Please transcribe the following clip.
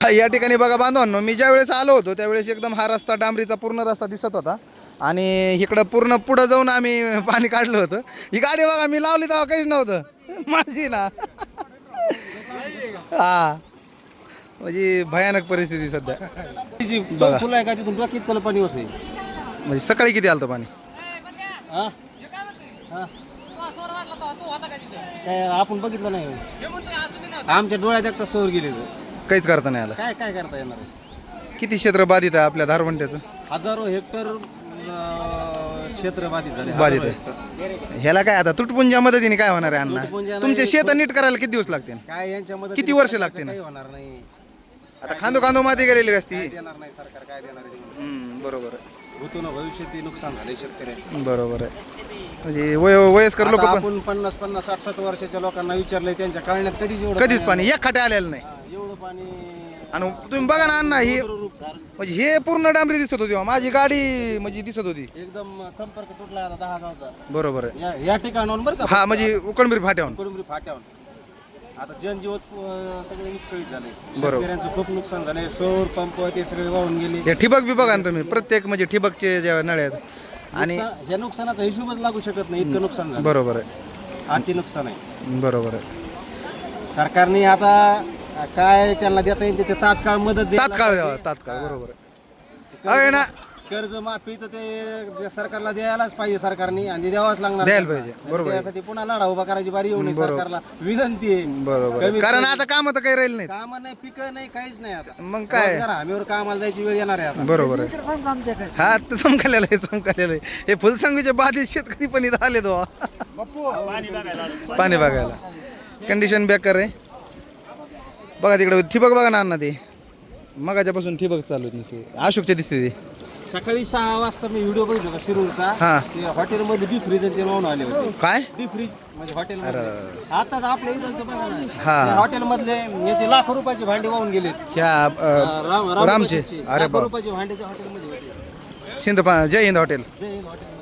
या ठिकाणी बघा बांधवांनो मी ज्या वेळेस आलो होतो त्यावेळेस एकदम हा रस्ता डांबरीचा पूर्ण रस्ता दिसत होता. आणि इकडं पूर्ण पुढं जाऊन आम्ही पाणी काढलं होतं. ही गाडी बघा मी लावली तेव्हा काहीच नव्हतं. माझी ना. हा. म्हणजे भयानक परिस्थिती सध्या. बघा. आहे का तिथून? डोक्यात त्याला पाणी होते म्हणजे सकाळी किती आलं पाणी? हा? हा. काय आपण बघितलं नाही. आमच्या डोळ्यात एकदा सौर गेले काहीच करता नाही आलं. काय काय करता येणार आहे? किती क्षेत्र बाधित आहे आपल्या धारवंट्याचं? हजारो हेक्टर अं, क्षेत्र बाधित झाले. बाधित आहे. हेक्टर. ह्याला काय आता तुटपुंच्या मदतीने काय होणार आहे अण्णा? तुमचे शेत नीट करायला किती दिवस लागतील? काय यांच्यामध्ये किती वर्ष लागते ना? काही होणार नाही. आता खांदो खांदो माती गेलेली असती काय देणार नाही सरकार काय देणार आहे? ते? हम्म, बरोबर आहे. होतो ना भविष्यात ते नुकसान झाले शेतकऱ्यांचे. बरोबर आहे. म्हणजे वय वयस्कर लोक आता पण आपण पन्नास पन्नास साठ साठ वर्षाच्या लोकांना विचारलंय त्यांच्या कळण्यात कधीच एवढं कधीच पाणी एक खाटे आलेलं नाही. एवढं पाणी आणि तुम्ही बघा ना अण्णा ही रूप धारण. म्हणजे हे पूर्ण डांबरी दिसत होती हो. माझी गाडी म्हणजे दिसत होती. एकदम संपर्क तुटला आता दहा गावचा. बरोबर आहे. या या ठिकाणाहून बरं का हा म्हणजे उकणबिरी फाट्यावर कडुंबरी फाट्यावर आता जनजीवत अं, सगळे विस्कळीत झाले. बरोबर. शेतकऱ्यांचं खूप नुकसान झाले सौर पंप ते सगळे वाहून गेले. हे ठिबक बी बघा ना तुम्ही. प्रत्येक म्हणजे ठिबकचे जे नळे आहेत. आणि नुकसान- या नुकसानाचा हिशोबच लागू शकत नाही. इतकं नुकसान झालं. बरोबर आहे. अति नुकसान आहे. बरोबर आहे. सरकारने आता काय त्यांना देता येईल ते तात्काळ मदत द्यायला तात्काळ द्यावा पाहिजे. तात्काळ बरोबर. आहे अरे ना. कर्ज माफी तर ते सरकारला द्यायलाच पाहिजे सरकारने आणि द्यावाच लागणार द्यायला. पाहिजे, आणि बरोबर आहे. त्यासाठी पुन्हा लढा उभा करायची बारी येऊ नये सरकारला विनंती आहे. बरोबर आहे. कमीत कारण आता काम तर काही राहील नाही काम नाही पिकं नाही काहीच नाही आता. मग काय? रोजगार हमीवर कामाला जायची वेळ येणार आहे आता. बरोबर आहे. हा तर चमकलेलं आहे चमकलेलं आहे. हे फुलसंगीचे बाधित शेतकरी पण इथं आले तो पाणी बघायला. कंडिशन बेकार आहे. बघा तिकडे ठिबक बघा ना अण्णा ते. मगाच्यापासून ठिबक चालू आहे नुसती. अशोकचे दिसते ते. सकाळी सहा वाजता मी व्हिडिओ बघितला होता शिरूरचा. हा. ते हॉटेलमध्ये डी फ्रीज ते लावून आले होते. काय? डी फ्रीज म्हणजे हॉटेल आता आपल्या इथं बघा ना. हा. त्या हॉटेलमधले याचे लाखो रुपयाचे भांडे वाहून गेलेत. ह्या अ, राम राम रामचे. अरे लाखो रुपयाचे भांडे त्या हॉटेलमध्ये होते. सिंध जय हिंद हॉटेल. जय हिंद हॉटेलमध्ये.